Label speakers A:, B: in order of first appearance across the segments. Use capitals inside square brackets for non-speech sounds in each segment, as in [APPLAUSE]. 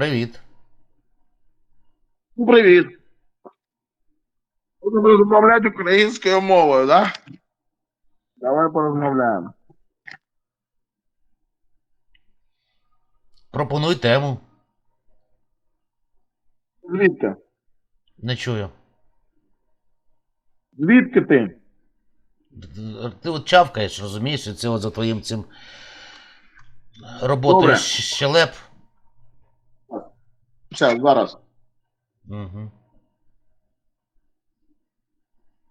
A: Привіт.
B: Ну, Привіт. Будемо розмовляти українською мовою, да? Давай порозмовляємо.
A: Пропонуй тему.
B: Звідки?
A: Не чую.
B: Звідки ти?
A: Ти от чавкаєш, розумієш, і це от за твоїм цим роботою
B: Добре.
A: щелеп.
B: Зараз, зараз.
A: Угу.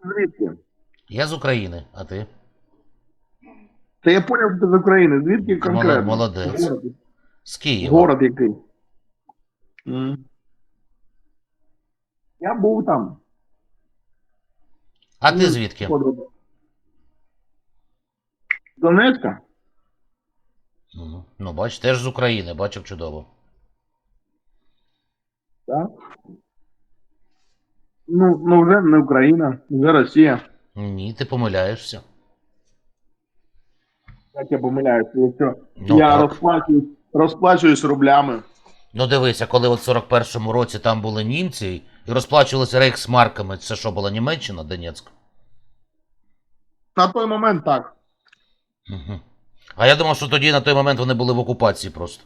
B: Звідки?
A: Я з України, а ти?
B: Та я поняв, що ти з України. Звідки конкретно?
A: молодець.
B: Город,
A: З Києва.
B: город який? М. Я був там.
A: А ти звідки?
B: Подруга. Донецька?
A: Мгм. Ну, бач, теж з України, бачив чудово.
B: Так. Ну, ну вже не Україна, вже Росія.
A: Ні, ти помиляєшся.
B: Як я помиляюся, якщо
A: Ну,
B: я
A: так.
B: розплачуюсь, розплачуюсь рублями.
A: Ну дивися, коли от в 41-му році там були німці і розплачувалися рейхсмарками, це що була Німеччина, Донецьк?
B: На той момент так.
A: Угу. А я думав, що тоді на той момент вони були в окупації просто.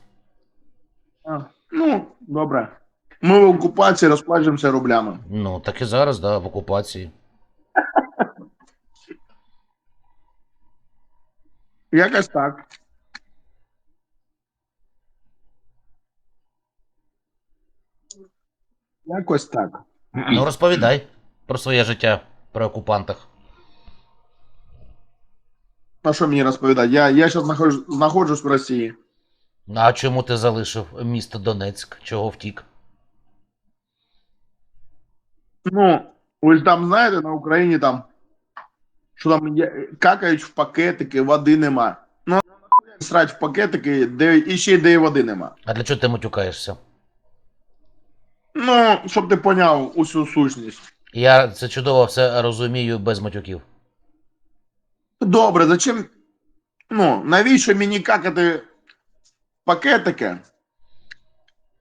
B: А, ну, добре. Ми в окупації розплачуємося рублями.
A: Ну, так і зараз, да, в окупації.
B: Якось так. Якось так.
A: Ну, розповідай про своє життя при окупантах.
B: А що мені розповідати? Я, я зараз знаходжусь, знаходжусь в Росії.
A: А чому ти залишив місто Донецьк? Чого втік?
B: Ну, ви ж там знаєте, на Україні там, що там є- какають в пакетики, води нема. Ну, нахуя срать в пакетики, де і ще й де і води нема.
A: А для чого ти матюкаєшся?
B: Ну, щоб ти поняв усю сущність.
A: Я це чудово все розумію без матюків.
B: Добре, зачем? Ну, навіщо мені какати в пакетики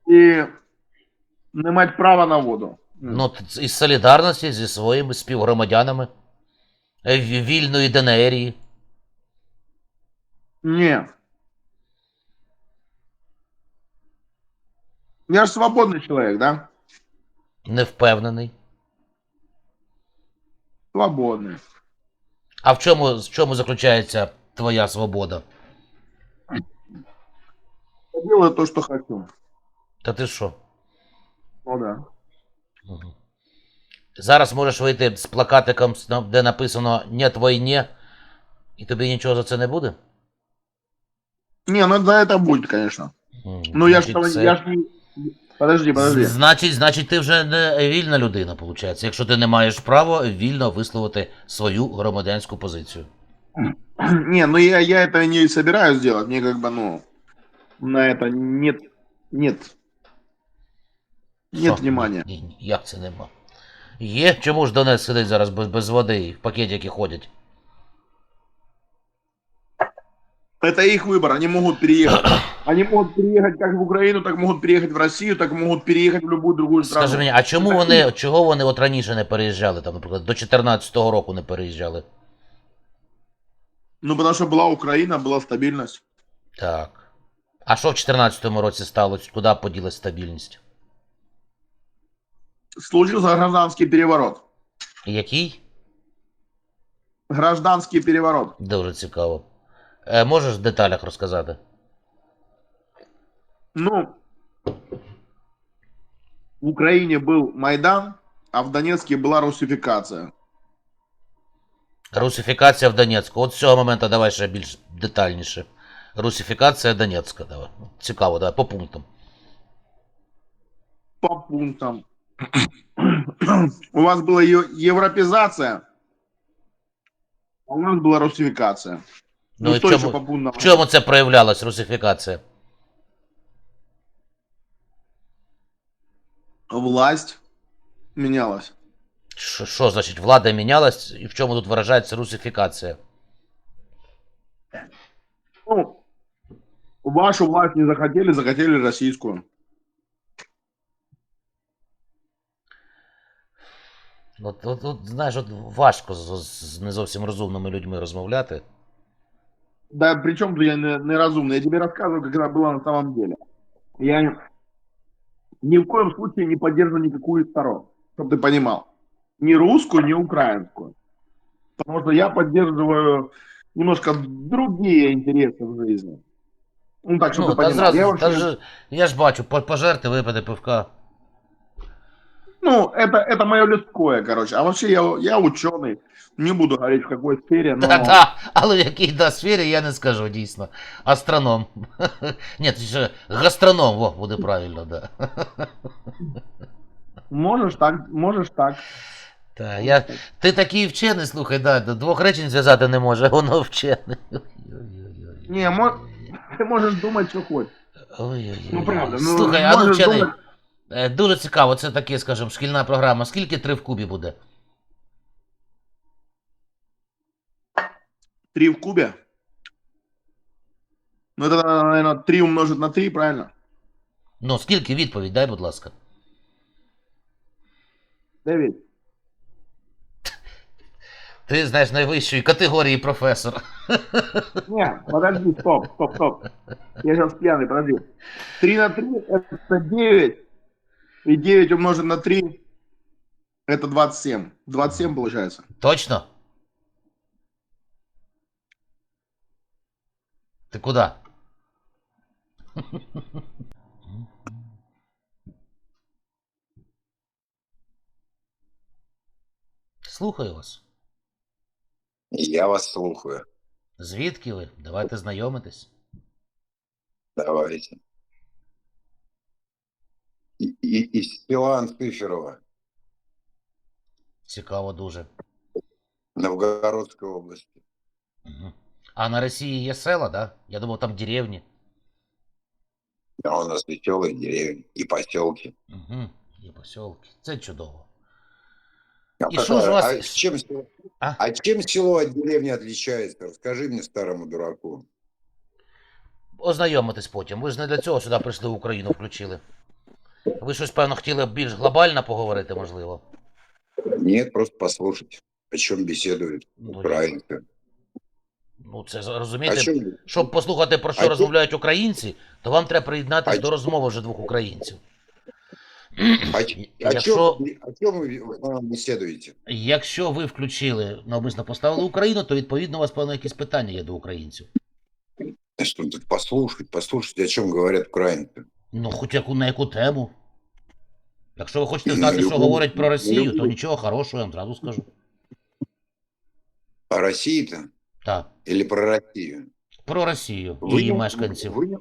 B: і не мати права на воду?
A: Ну, т- із солідарності зі своїми співгромадянами е, вільної ДНРії.
B: Ні. Я ж свободний чоловік, да?
A: Не впевнений.
B: Свободний.
A: А в чому, в чому заключається твоя свобода?
B: Я делаю то, что хочу.
A: Та ти що?
B: Ну да.
A: Мгм. Зараз можеш вийти з плакатиком, с- на- де написано «Нет війні», і тобі нічого за це не буде?
B: Не, ну за это будет, конечно.
A: М,
B: Ну я ж,
A: значить, це-
B: я ж не... Подожди, подожди.
A: З- Значить, значить, ти вже не вільна людина, виходить, якщо ти не маєш права вільно висловити свою громадянську позицію.
B: Не, ну я, я это не собираюсь делать. Мне как бы, ну, на это нет, нет, нет
A: Що?
B: внимания.
A: Ні, ні, Як це нема? Є? Чому ж Донець сидить зараз без, без води і в пакетики ходять?
B: Это их выбор, они могут переехать. Они могут переехать как в Украину, так могут переехать в Россию, так могут переехать в любую другую страну.
A: Скажи мені, а чому
B: Так,
A: вони, чого вони от раніше не переїжджали, там, наприклад, до 14-го року не переїжджали?
B: Ну, потому что была Украина, была стабильность.
A: Так. А що в 14-му році сталося? Куди поділась стабільність?
B: Случился гражданский переворот.
A: Який?
B: Гражданский переворот.
A: Дуже цікаво. Е, можеш в деталях розказати?
B: Ну, в Украине был Майдан, а в Донецке была русификация.
A: Русифікація в Донецьку. От з цього моменту давай ще більш детальніше. Русифікація Донецька. Давай. Цікаво, давай, по пунктам.
B: По пунктам. У вас была е- европезация, а у нас была русификация.
A: Ну,
B: Ну,
A: і
B: что
A: в
B: еще
A: чому,
B: по пунктам?
A: в чому це проявлялась русифікація?
B: Власть менялась.
A: Що, що значить влада мінялась і в чому тут виражається русифікація?
B: Ну, вашу власть не захотели, захотели российскую.
A: От, от, от, знаєш, от важко з, з не зовсім розумними людьми розмовляти.
B: Да причем тут я не- неразумный. Я тебе рассказываю, как это было на самом деле. Я ни- ни в коем случае не поддерживаю никакую из сторон, чтобы ты понимал. Ни русскую, ни украинскую. Потому что я поддерживаю немножко другие интересы в жизни. Ну, так, чтобы
A: Ну,
B: ты
A: та
B: понимал.
A: зразу,
B: я,
A: та
B: вообще-
A: ж, я ж бачу, по- пожерти, випити пивка.
B: Ну, это, это мое людское, короче. А вообще я, я ученый. Не буду говорить в какой сфере, но...
A: Та-та, але в якій да, сфері я не скажу дійсно. Астроном. [LAUGHS] Ні, це ж гастроном, во, буде правильно, да.
B: Можешь так, можешь так.
A: Та, я, ти такий вчений, слухай, да, до двох речень зв'язати не може, воно вчений. Ой-ой-ой.
B: Не, мо- Ты можешь думать, что хочешь.
A: Ой-ой-ой.
B: Ну, правда. Ну,
A: Слухай, а ну
B: можешь
A: вчений,
B: думать-
A: е, дуже цікаво, це таке, скажімо, шкільна програма. Скільки три в кубі буде?
B: Три в кубе. Ну, это, наверное, 3 умножить на 3, правильно?
A: Ну, скільки відповідь, дай, будь ласка.
B: 9. [LAUGHS]
A: Ти знаєш найвищої категорії професор. [LAUGHS]
B: Не, подожди, стоп, стоп, стоп. Я сейчас пьяный, подожди. 3 на 3 это 9. И 9 умножить на 3 это 27. 27 получается.
A: Точно? Ти куди? Слухаю вас.
C: Я вас слухаю.
A: Звідки ви? Давайте знайомитись.
C: Давайте. И, и, из села Анциферова,
A: Цікаво дуже.
C: Новгородской области.
A: Угу. А на Росії є села, да? Я думав, там деревні.
C: А у нас веселые деревни и поселки.
A: Угу. Є посілки. Це чудово.
C: А,
A: И что же вас-
C: а чем, село-
A: А?
C: а чем село от деревни отличается? Расскажи мне, старому дураку.
A: Ознайомитись потім. Ви ж не для цього сюди прийшли в Україну включили. Ви щось, певно, хотіли більш глобально поговорити, можливо.
C: Нет, просто послушать, о чем беседуют
A: Ну,
C: украинцы.
A: Ну, це
C: О
A: розумієте,
C: чем?
A: щоб послухати, про що
C: А ті-
A: розмовляють українці, то вам треба приєднатися
C: А
A: до
C: ті-
A: розмови вже двох українців.
C: О, ч- о,
A: Якщо,
C: чем, о чем вы в основном беседуете?
A: якщо ви включили, навмисно поставили Україну, то відповідно у вас, певно, якісь питання є до українців.
C: А Что тут послушать, послушать, о чем говорят украинцы.
A: Ну, хоч яку на яку тему. Якщо ви хочете
C: На
A: знати, що
C: любу-
A: говорять про
C: на
A: Росію, то
C: любу.
A: нічого хорошого, я вам зразу скажу.
C: О России-то
A: Так,
C: или про Россию?
A: про Росію і
C: Вы
A: її
C: не-
A: мешканців.
C: вы не-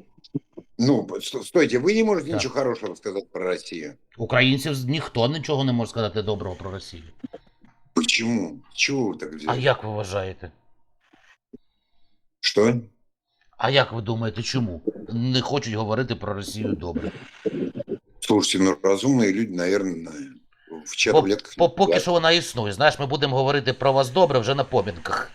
C: ну, сто- стойте, вы не можете
A: Так.
C: ничего хорошего сказать про Россию.
A: Українців ніхто нічого не може сказати доброго про Росію.
C: Почему? С Чего вы так
A: А
C: взяли?
A: як ви вважаєте?
C: Что?
A: А як ви думаєте, чому? Не хочуть говорити про Росію добре.
C: Слушайте, ну разумные люди, наверное, на- в
A: По,
C: таблетках.
A: по, поки що вона існує. Знаєш, ми будемо говорити про вас добре вже на помінках.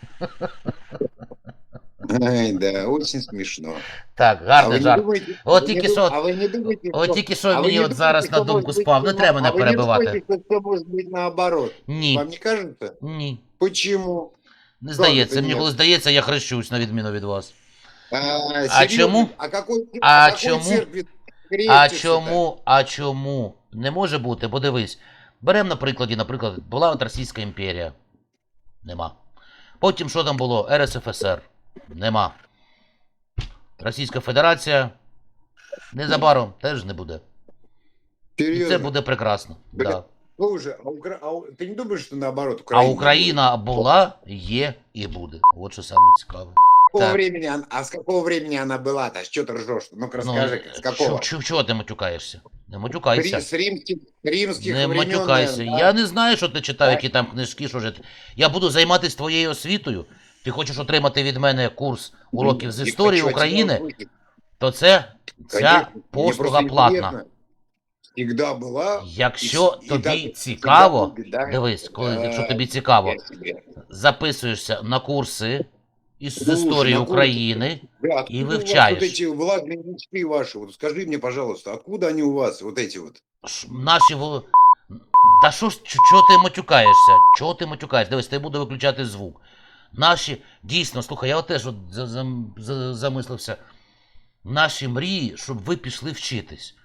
C: Ай, да, очень смешно.
A: Так,
C: А
A: гарний
C: вы не
A: жарт.
C: думаете-
A: От
C: вы не
A: тільки
C: дум-
A: що-
C: а вы не думаете,
A: От
C: что-
A: тільки що
C: а вы
A: мені
C: не
A: от
C: думаете,
A: зараз
C: что
A: на
C: может
A: думку
C: быть
A: спав. Не
C: всё-
A: треба мене
C: а вы не
A: перебивати.
C: думаете, что всё может быть наоборот?
A: Ні,
C: Вам не кажется?
A: ні.
C: Почему?
A: Не здається.
C: це
A: Мені
C: ні?
A: коли здається, я хрещусь на відміну від вас.
C: А,
A: А
C: серьезно?
A: чему?
C: А какой,
A: А
C: о какой
A: чему? а чому? А чому? Не може бути, бо дивись. Беремо на прикладі, наприклад, була от Російська імперія. Нема. Потім що там було? РСФСР. Нема. Російська Федерація. Незабаром теж не буде. І це буде прекрасно.
C: Бля,
A: Да.
C: Слушай, а, Укра- а у- ты не думаешь, что наоборот
A: А
C: Украина?
A: Україна була, є і буде. От що саме цікаве
C: будет? С какого
A: так.
C: времени, она- а с какого времени она была-то? Что ты ржешь? Ну-ка расскажи, с какого?
A: Чого, чого ти матюкаєшся? Не
C: Ри-
A: матюкайся.
C: С римских, римских
A: Не
C: времен,
A: матюкайся.
C: наверное,
A: Я
C: да?
A: не знаю, що ти читав,
C: Так.
A: які там книжки, що ж. ти- Я буду займатися твоєю освітою. Ти хочеш отримати від мене курс уроків з
C: И
A: історії
C: хочу от тебя
A: України,
C: услышать.
A: то це ця
C: Конечно, мне
A: послуга
C: просто
A: платна.
C: интересно. Всегда была.
A: Якщо
C: і- і
A: тобі
C: так
A: цікаво,
C: всегда будет, да?
A: дивись, коли,
C: Е,
A: якщо тобі цікаво,
C: Я себе.
A: записуєшся на курси із
C: Слушай,
A: історії
C: на курси.
A: України.
C: Да, откуда
A: И
C: у вас
A: вывчаешь.
C: Вот эти влажные мечты ваши, вот скажи мне, пожалуйста, откуда они у вас, вот эти вот?
A: Ш- Наші во- Та що ж, ч- чого ти матюкаєшся? Чого ти матюкаєшся? Дивись, я буду виключати звук. Наші, дійсно, слухай, я от теж от за- за- за- замислився. Наші мрії, щоб ви пішли вчитись.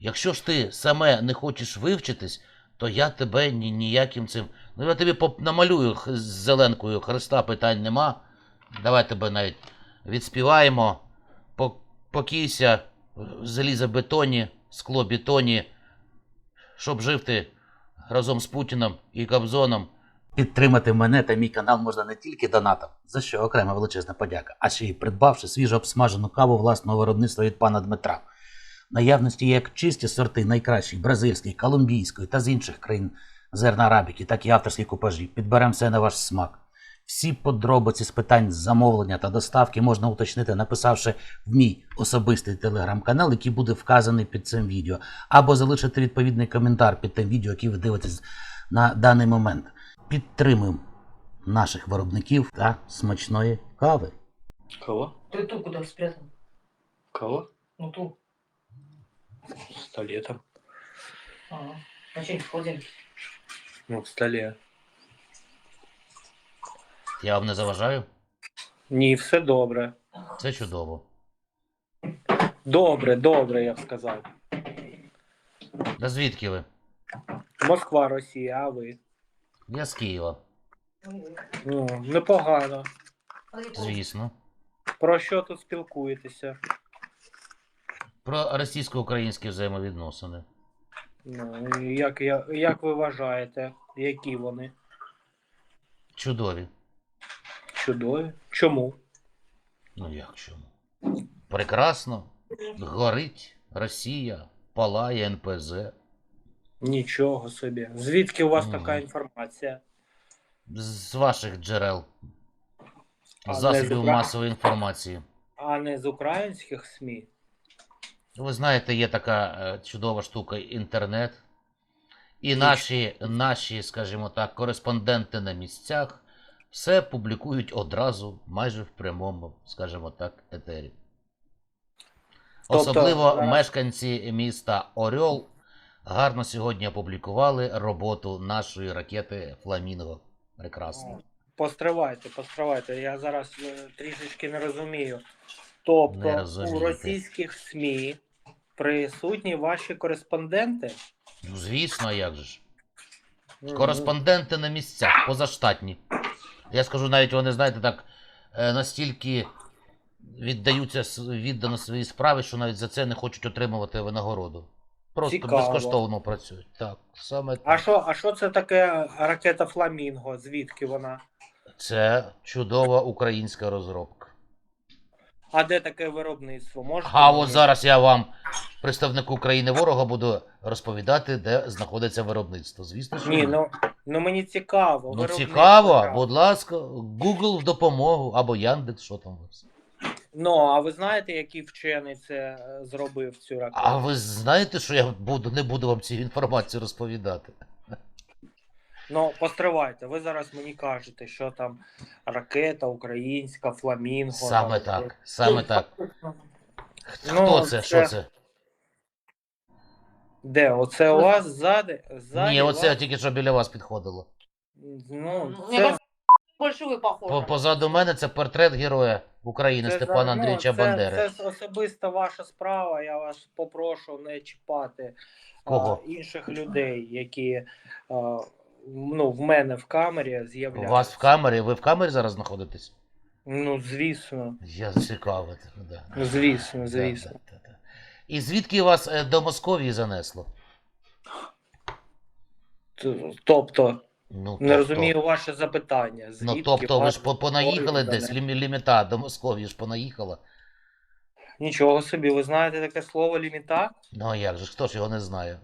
A: Якщо ж ти саме не хочеш вивчитись, то я тебе ні, ніяким цим. Ну я тобі поп- намалюю х- з зеленкою Христа, питань нема. Давай тебе навіть відспіваємо. По- Покійся в залізобетоні, склобетоні, щоб жив ти разом з Путіном і Кобзоном. Підтримати мене та мій канал можна не тільки донатом, за що окрема величезна подяка, а ще й придбавши свіжо обсмажену каву власного виробництва від пана Дмитра. Наявності як чисті сорти найкращих бразильської, колумбійської та з інших країн зерна арабіки, так і авторські купажі. Підберемо все на ваш смак. Всі подробиці з питань замовлення та доставки можна уточнити, написавши в мій особистий телеграм-канал, який буде вказаний під цим відео, або залишити відповідний коментар під тим відео, яке ви дивитесь на даний момент. Підтримуємо наших виробників та смачної кави.
D: Кого?
E: Ты ту куда спрятал?
D: Кого?
E: Ну ту.
D: Там.
E: Ага. А что, в холодильнике?
D: Ну, в столе.
A: Я вам не заважаю?
D: Ні, все добре.
A: Це чудово.
D: Добре, добре, я б сказав.
A: Да звідки ви?
D: Москва, Росія, а ви?
A: Я з Києва.
D: Ну, непогано.
A: Звісно.
D: Про що тут спілкуєтеся?
A: Про російсько-українські взаємовідносини.
D: Ну, як, я- як ви вважаєте, які вони?
A: Чудові.
D: Чудові? Чому?
A: Ну як чому? Прекрасно. Горить Росія, палає НПЗ.
D: Нічого собі. Звідки у вас така інформація?
A: З ваших джерел.
D: А не з
A: Засобів
D: Укра-
A: масової інформації.
D: А не з українських СМІ?
A: Ви знаєте, є така е, чудова штука інтернет. І наші, наші, скажімо так, кореспонденти на місцях все публікують одразу, майже в прямому, скажімо так, етері.
D: Тобто,
A: Особливо
D: зараз-
A: мешканці міста Орьол гарно сьогодні опублікували роботу нашої ракети Фламінго. Прекрасно.
D: Постривайте, постривайте. Я зараз е, трішечки не розумію. Тобто
A: Не
D: у російських СМІ присутні ваші кореспонденти?
A: Ну, звісно, як же ж. Кореспонденти на місцях, позаштатні. Я скажу, навіть вони, знаєте, так е, настільки віддаються віддано своїй справі, що навіть за це не хочуть отримувати винагороду. Просто
D: Цікаво.
A: безкоштовно працюють. Так, саме
D: А
A: так.
D: що, а що це таке ракета Фламінго? Звідки вона?
A: Це чудова українська розробка.
D: А де таке виробництво? Можете
A: А от зараз я вам, представнику країни ворога, буду розповідати, де знаходиться виробництво. Звісно, що
D: Ні, ну, ну мені цікаво.
A: ну цікаво, будь ласка, Google в допомогу або Яндекс, що там. у вас.
D: Ну, а ви знаєте, який вчений це е, зробив цю ракету?
A: А ви знаєте, що я буду, не буду вам цю інформацію розповідати?
D: Ну, постривайте, ви зараз мені кажете, що там ракета українська, фламінго.
A: Саме
D: там,
A: так, саме так. Хто
D: Ну,
A: це?
D: це-
A: Що це?
D: Де? Оце у вас ззади? ззаді
A: Ні, оце
D: вас?
A: тільки що біля вас підходило.
D: Ну, це,
E: больше вы похожи.
A: Позаду мене це портрет героя України
D: це,
A: Степана
D: за-
A: Андрійовича
D: ну, це,
A: Бандери.
D: Це особиста ваша справа. Я вас попрошу не чіпати
A: Кого?
D: а, інших людей, які а, ну, в мене в камері
A: У
D: з'являються.
A: вас в камері, ви в камері зараз знаходитесь?
D: Ну, звісно,
A: Я цікаво. Да.
D: звісно, звісно.
A: Да, да, да, да. І звідки вас е, до Московії занесло?
D: Т- Тобто,
A: Ну,
D: не розумію ваше запитання.
A: Ну,
D: Звідки
A: тобто ви ж по- понаїхали
D: Московія
A: десь, лімі- ліміта до Московії ж понаїхала.
D: Нічого собі, ви знаєте таке слово ліміта?
A: Ну а як же, ж, хто ж його не знає?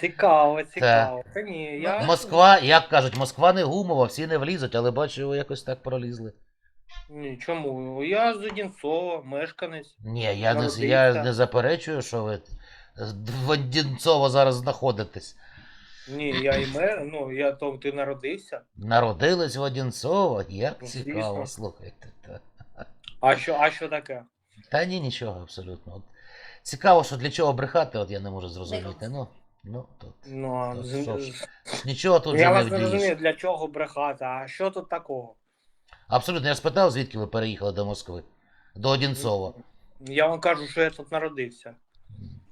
D: Цікаво, цікаво. Та ні, я...
A: Москва, як кажуть, Москва не гумова, всі не влізуть, але бачу, ви якось так пролізли.
D: Ні, чому? Я з Одінцова, мешканець.
A: Ні, я не, я не заперечую, що ви в Одінцово зараз знаходитесь.
D: Ні, я і мер, ну я там ти народився.
A: Народились в Одінцово, як
D: Ну,
A: цікаво, слухайте.
D: А що, а що таке?
A: та ні, нічого абсолютно. Цікаво, що для чого брехати, от я не можу зрозуміти. Ну, Ну, тут.
D: Ну,
A: Та
D: з-
A: що ж. Нічого тут
D: я
A: же не
D: вас не
A: вдієш.
D: розумію, для чого брехати, а що тут такого?
A: Абсолютно, я спитав, звідки ви переїхали до Москви. До Одінцова.
D: Я вам кажу, що я тут народився.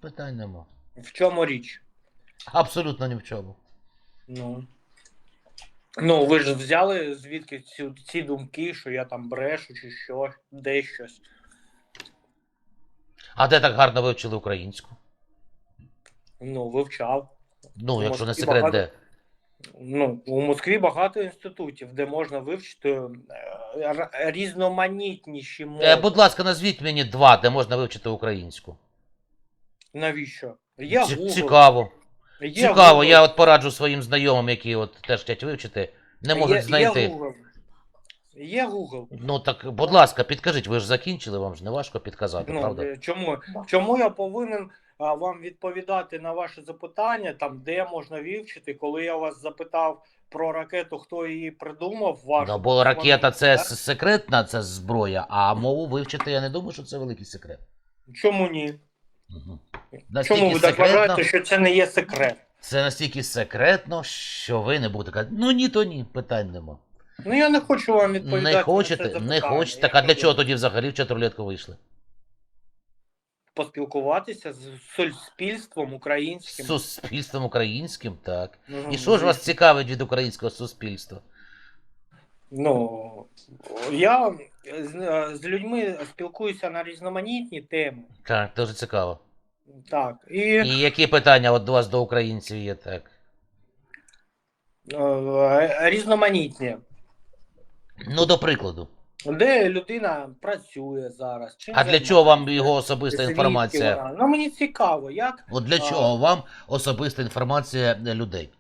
A: Питань нема.
D: В чому річ?
A: Абсолютно ні в чому.
D: Ну. Ну, ви ж взяли звідки ці, ці думки, що я там брешу чи що, де щось.
A: А де так гарно вивчили українську?
D: Ну, вивчав.
A: Ну, якщо не секрет,
D: багато-
A: де?
D: Ну, у Москві багато інститутів, де можна вивчити е, різноманітніші мови.
A: Е, будь ласка, назвіть мені два, де можна вивчити українську.
D: Навіщо?
A: Ці-
D: Google.
A: Цікаво.
D: Є
A: Цікаво,
D: Google.
A: я от пораджу своїм знайомим, які от теж хочуть вивчити, не можуть знайти.
D: Google. Є Google.
A: Ну так, будь ласка, підкажіть, ви ж закінчили, вам ж не важко підказати,
D: Ну,
A: правда?
D: е, чому, чому я повинен а, вам відповідати на ваше запитання, там де можна вивчити, коли я вас запитав про ракету, хто її придумав, вашу
A: Ну, бо ракета це
D: так?
A: секретна це зброя, а мову вивчити я не думаю, що це великий секрет.
D: Чому ні?
A: Угу.
D: Чому ви так вважаєте, що це не є секрет?
A: це настільки секретно, що ви не будете казати, ну ні, то ні, питань нема.
D: Ну я не хочу вам відповідати.
A: Не
D: на це
A: хочете, не
D: запитання.
A: хочете. Так а для чого тоді взагалі в чатурлетку вийшли?
D: Поспілкуватися з суспільством
A: З
D: українським.
A: суспільством українським, так.
D: Ну,
A: І що ж вас цікавить від українського суспільства?
D: Ну я з, з людьми спілкуюся на різноманітні теми.
A: Так, дуже цікаво.
D: Так, і
A: І які питання от у вас до українців є так?
D: е, різноманітні.
A: Ну, до прикладу.
D: Де людина працює зараз? Чим
A: А для
D: займається,
A: чого вам його особиста
D: звідки
A: інформація?
D: вона? Ну мені цікаво, як
A: От для
D: А.
A: чого вам особиста інформація людей?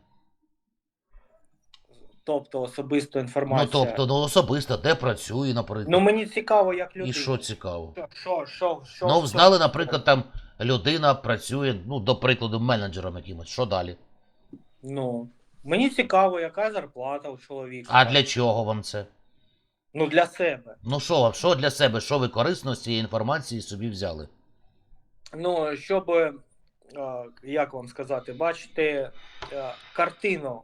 D: тобто особисту інформацію.
A: Ну тобто, ну особисто, де працює, наприклад.
D: Ну мені цікаво, як людина.
A: І що цікаво?
D: Що, що, що, що,
A: Ну, знали, наприклад, там людина працює, ну, до прикладу, менеджером якимось. Що далі?
D: Ну, мені цікаво, яка зарплата у чоловіка.
A: А для чого вам це?
D: Ну, для себе.
A: Ну що вам, що для себе, що ви корисно з цієї інформації собі взяли?
D: Ну, щоб, е, як вам сказати, бачити е, картину.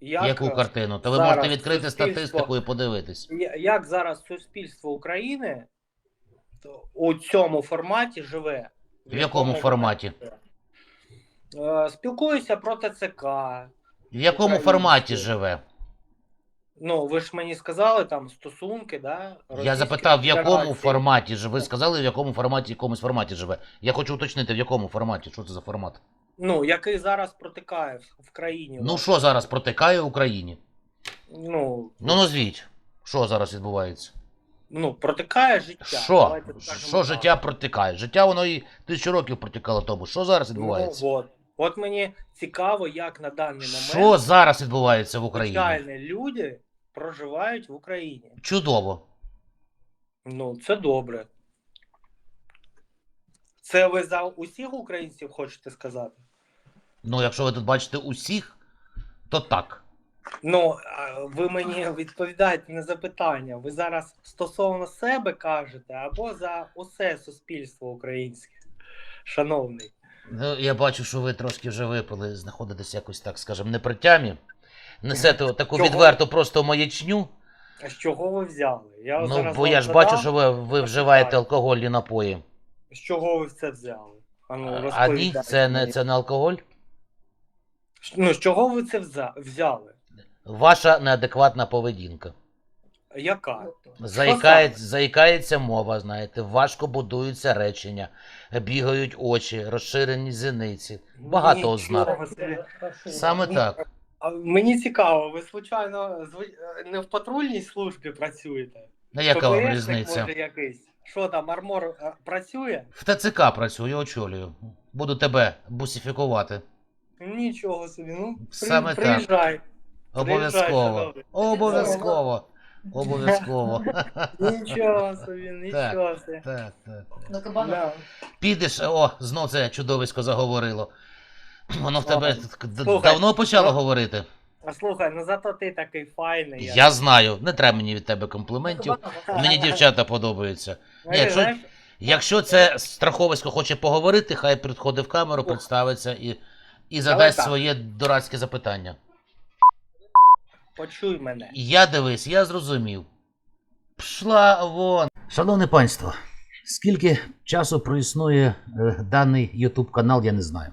D: Як,
A: Яку картину? Та ви
D: зараз
A: можете відкрити
D: суспільство-
A: статистику і подивитись.
D: я- як зараз суспільство України у цьому форматі живе.
A: В якому форматі?
D: Е, Спілкуюся про ТЦК.
A: В якому
D: Українською.
A: форматі живе?
D: Ну, ви ж мені сказали там стосунки, да?
A: Я запитав, в якому форматі живе. Ви сказали, в якому форматі, якомусь форматі живе. Я хочу уточнити, в якому форматі, що це за формат.
D: Ну, який зараз протикає в- в країні.
A: Ну що зараз протикає в Україні?
D: Ну,
A: Ну назвіть, що зараз відбувається?
D: ну, протикає життя.
A: Що?
D: Давайте скажемо
A: Що
D: так.
A: життя протикає? Життя воно і тисячу років протикало тому. Що зараз відбувається?
D: Ну, от. от мені цікаво, як на даний момент Що
A: зараз відбувається в Україні?
D: звичайні люди проживають в Україні.
A: Чудово.
D: Ну, це добре. Це ви за усіх українців хочете сказати?
A: Ну, якщо ви тут бачите усіх, то так.
D: Ну, ви мені відповідаєте на запитання. Ви зараз стосовно себе кажете або за усе суспільство українське, шановний.
A: Ну, я бачу, що ви трошки вже випили, знаходитесь якось так, скажімо, не при тямі. Несете таку
D: Чого?
A: відверту просто маячню.
D: А з чого ви взяли? Я
A: Ну,
D: зараз
A: бо
D: вам
A: я ж
D: задам,
A: бачу, що ви, ви вживаєте алкогольні напої.
D: З чого ви це взяли? А ну,
A: А ні,
D: розповідайте
A: це не,
D: мені.
A: це не алкоголь.
D: Ну, з чого ви це взя- взяли?
A: Ваша неадекватна поведінка.
D: Яка?
A: Заїкає, заїкається мова, знаєте, важко будуються речення, бігають очі, розширені зіниці. Багато
D: Нічого
A: ознак.
D: собі.
A: Саме так.
D: Мені цікаво, ви случайно зв- не в патрульній службі працюєте?
A: А яка вам різниця?
D: Може, якийсь? Що там, армор е, працює?
A: В ТЦК працюю, очолюю. Буду тебе бусифікувати.
D: Нічого собі, ну при-
A: Саме так.
D: приїжджай.
A: Обов'язково. Обов'язково. Обов'язково.
D: Нічого собі, нічого собі.
A: Так, так.
E: На кабана.
D: Да.
A: Підеш, о, знов це чудовисько заговорило. [CLEARS THROAT] Воно в тебе д-
D: Слухай,
A: давно почало
D: ну,
A: говорити.
D: А слухай, ну зато ти такий файний.
A: Я знаю, не треба мені від тебе компліментів. Мені дівчата подобаються.
D: Ну,
A: Ні, якщо-
D: знаєш,
A: Якщо це страховисько хоче поговорити, хай підходить в камеру, представиться і і задасть
D: так.
A: своє дурацьке запитання.
D: Почуй мене.
A: Я дивись, я зрозумів. Пшла вон. Шановне панство, скільки часу проіснує е, даний YouTube канал, я не знаю.